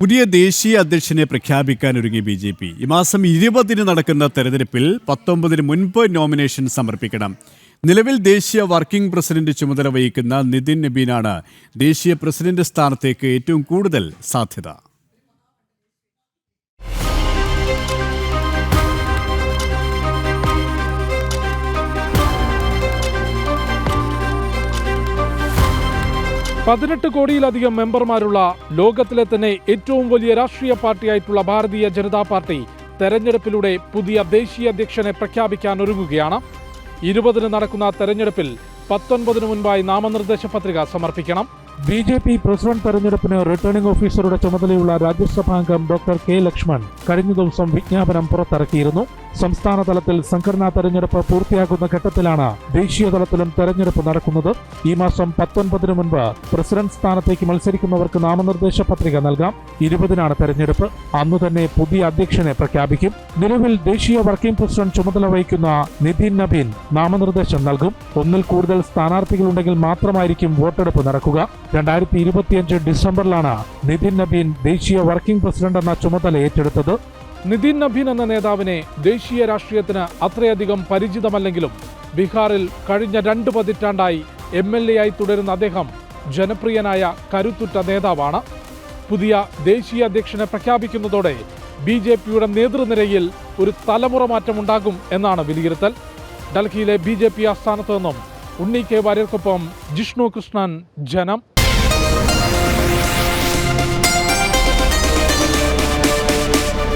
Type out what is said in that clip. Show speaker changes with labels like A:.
A: പുതിയ ദേശീയ അധ്യക്ഷനെ പ്രഖ്യാപിക്കാൻ ഒരുങ്ങി ബി ജെ പി. ഈ മാസം ഇരുപതിന് നടക്കുന്ന തെരഞ്ഞെടുപ്പിൽ പത്തൊമ്പതിന് മുൻപ് നോമിനേഷൻ സമർപ്പിക്കണം. നിലവിൽ ദേശീയ വർക്കിംഗ് പ്രസിഡന്റ് ചുമതല വഹിക്കുന്ന നിതിൻ നബീനാണ് ദേശീയ പ്രസിഡന്റ് സ്ഥാനത്തേക്ക് ഏറ്റവും കൂടുതൽ സാധ്യത.
B: പതിനെട്ട് കോടിയിലധികം മെമ്പർമാരുള്ള ലോകത്തിലെ തന്നെ ഏറ്റവും വലിയ രാഷ്ട്രീയ പാർട്ടിയായിട്ടുള്ള ഭാരതീയ ജനതാ പാർട്ടി തെരഞ്ഞെടുപ്പിലൂടെ പുതിയ ദേശീയ അധ്യക്ഷനെ പ്രഖ്യാപിക്കാൻ ഒരുങ്ങുകയാണ്. ഇരുപതിന് നടക്കുന്ന തെരഞ്ഞെടുപ്പിൽ പത്തൊൻപതിന് മുൻപായി നാമനിർദ്ദേശ പത്രിക സമർപ്പിക്കണം. ബി ജെ പി പ്രസിഡന്റ് തെരഞ്ഞെടുപ്പിന് റിട്ടേണിംഗ് ഓഫീസറുടെ ചുമതലയുള്ള രാജ്യസഭാംഗം ഡോക്ടർ കെ ലക്ഷ്മൺ കഴിഞ്ഞ ദിവസം വിജ്ഞാപനം പുറത്തിറക്കിയിരുന്നു. സംസ്ഥാന തലത്തിൽ സംഘടനാ തെരഞ്ഞെടുപ്പ് പൂർത്തിയാകുന്ന ഘട്ടത്തിലാണ് ദേശീയ തലത്തിലും തെരഞ്ഞെടുപ്പ് നടക്കുന്നത്. ഈ മാസം പത്തൊൻപതിന് മുൻപ് പ്രസിഡന്റ് സ്ഥാനത്തേക്ക് മത്സരിക്കുന്നവർക്ക് നാമനിർദ്ദേശ പത്രിക നൽകാം. ഇരുപതിനാണ് തെരഞ്ഞെടുപ്പ്. അന്നു തന്നെ പുതിയ അധ്യക്ഷനെ പ്രഖ്യാപിക്കും. നിലവിൽ ദേശീയ വർക്കിംഗ് പ്രസിഡന്റ് ചുമതല വഹിക്കുന്ന നിതിൻ നബീൻ നാമനിർദ്ദേശം നൽകും. ഒന്നിൽ കൂടുതൽ സ്ഥാനാർത്ഥികളുണ്ടെങ്കിൽ മാത്രമായിരിക്കും വോട്ടെടുപ്പ് നടക്കുക. രണ്ടായിരത്തി ഇരുപത്തിയഞ്ച് ഡിസംബറിലാണ് നിതിൻ നബീൻ ദേശീയ വർക്കിംഗ് പ്രസിഡന്റ് എന്ന ചുമതല ഏറ്റെടുത്തത്. നിതിൻ നബീൻ എന്ന നേതാവിനെ ദേശീയ രാഷ്ട്രീയത്തിന് അത്രയധികം പരിചിതമല്ലെങ്കിലും ബീഹാറിൽ കഴിഞ്ഞ രണ്ട് പതിറ്റാണ്ടായി എം എൽ എ ആയി തുടരുന്ന അദ്ദേഹം ജനപ്രിയനായ കരുത്തുറ്റ നേതാവാണ്. പുതിയ ദേശീയ അധ്യക്ഷനെ പ്രഖ്യാപിക്കുന്നതോടെ ബി ജെ പിയുടെ നേതൃനിരയിൽ ഒരു തലമുറ മാറ്റമുണ്ടാകും എന്നാണ് വിലയിരുത്തൽ. ഡൽഹിയിലെ ബി ജെ പി ആസ്ഥാനത്ത് നിന്നും ഉണ്ണി കെ വാര്യർക്കൊപ്പം ജിഷ്ണു കൃഷ്ണൻ ജനം.